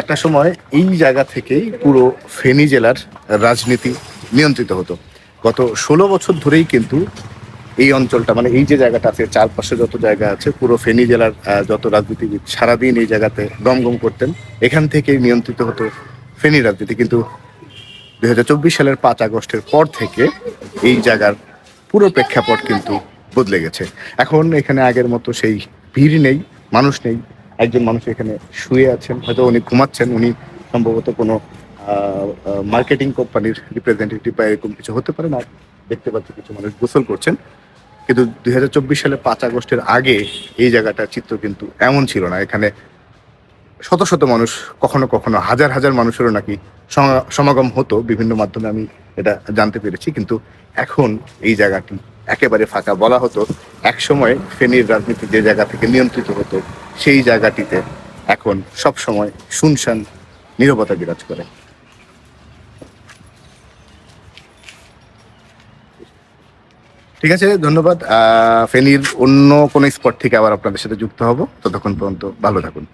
একটা সময় এই জায়গা থেকেই পুরো ফেনী জেলার রাজনীতি নিয়ন্ত্রিত হতো। গত ষোলো বছর ধরেই কিন্তু এই অঞ্চলটা মানে এই যে জায়গাটা আছে, চারপাশে যত জায়গা আছে, পুরো ফেনী জেলার যত রাজনীতিবিদ সারাদিন এই জায়গাতে গমগম করতেন। এখান থেকেই নিয়ন্ত্রিত হতো ফেনী রাজনীতি। কিন্তু দুই হাজার চব্বিশ সালের পাঁচ আগস্টের পর থেকে এই জায়গার পুরো প্রেক্ষাপট কিন্তু বদলে গেছে। এখন এখানে আগের মতো সেই ভিড় নেই, মানুষ নেই। একজন মানুষ এখানে শুয়ে আছেন, হয়তো উনি ঘুমাচ্ছেন, উনি সম্ভবত কোনো মার্কেটিং কোম্পানির রিপ্রেজেন্টেটিভ বা এরকম কিছু হতে পারে না, দেখতে পাচ্ছি কিছু মানুষ গোসল করছেন। কিন্তু দুই হাজার চব্বিশ সালে পাঁচ আগস্টের আগে এই জায়গাটার চিত্র কিন্তু এমন ছিল না। এখানে শত শত মানুষ, কখনো কখনো হাজার হাজার মানুষেরও নাকি সমাগম হতো। বিভিন্ন মাধ্যমে আমি এটা জানতে পেরেছি। কিন্তু এখন এই জায়গাটি একেবারে ফাঁকা বলা হতো। এক সময় ফেনীর রাজনীতি যে জায়গা থেকে নিয়ন্ত্রিত হতো সেই জায়গাটিতে এখন সব সময় শুনশান, নিরবতা বিরাজ করে। ঠিক আছে, ধন্যবাদ। ফেনীর অন্য কোনো স্পট থেকে আবার আপনাদের সাথে যুক্ত হব। ততক্ষণ পর্যন্ত ভালো থাকুন।